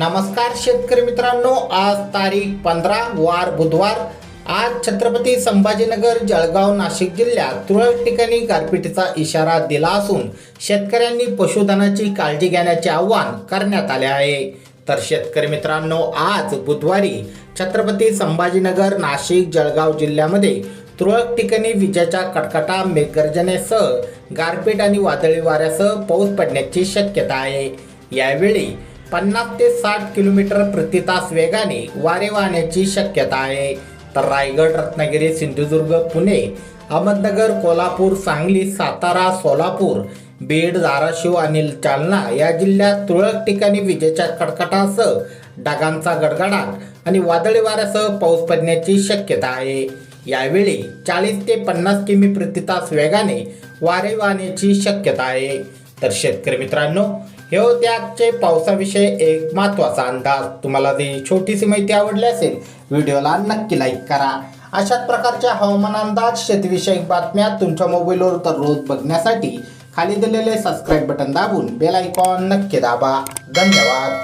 नमस्कार शेतकरी मित्रांनो आज तारीख पंधरा वार बुधवार. आज छत्रपती संभाजीनगर जळगाव नाशिक जिल्ह्यात तुरळक ठिकाणी गारपिटीचा इशारा दिला असून शेतकऱ्यांनी पशुधनाची काळजी घेण्याचे आवाहन करण्यात आले आहे. तर शेतकरी मित्रांनो आज बुधवारी छत्रपती संभाजीनगर नाशिक जळगाव जिल्ह्यामध्ये तुरळक ठिकाणी विजेच्या कडकटा मेघगर्जनेसह गारपीट आणि वादळी वाऱ्यासह पाऊस पडण्याची शक्यता आहे. यावेळी पन्नास ते साठ किलोमीटर प्रति तास वेगाने वारे वाहण्याची शक्यता आहे. तर रायगड रत्नागिरी सिंधुदुर्ग पुणे अहमदनगर कोल्हापूर सांगली सातारा सोलापूर बीड धाराशिव आणि जालना या जिल्ह्यात तुरळक ठिकाणी विजेच्या कडकडासह ढगांचा गडगडाट आणि वादळी वाऱ्यासह पाऊस पडण्याची शक्यता आहे. यावेळी चाळीस ते पन्नास किमी प्रति तास वेगाने वारे वाहण्याची शक्यता आहे. तर शेतकरी मित्रांनो हे होते आजचे पावसाविषयी एक महत्त्वाचा अंदाज. तुम्हाला जी छोटीशी माहिती आवडली असेल व्हिडिओला नक्की लाईक करा. अशाच प्रकारच्या हवामान अंदाज शेतीविषयक बातम्या तुमच्या मोबाईलवर दररोज बघण्यासाठी खाली दिलेले सबस्क्राईब बटन दाबून बेल आयकॉन नक्की दाबा. धन्यवाद.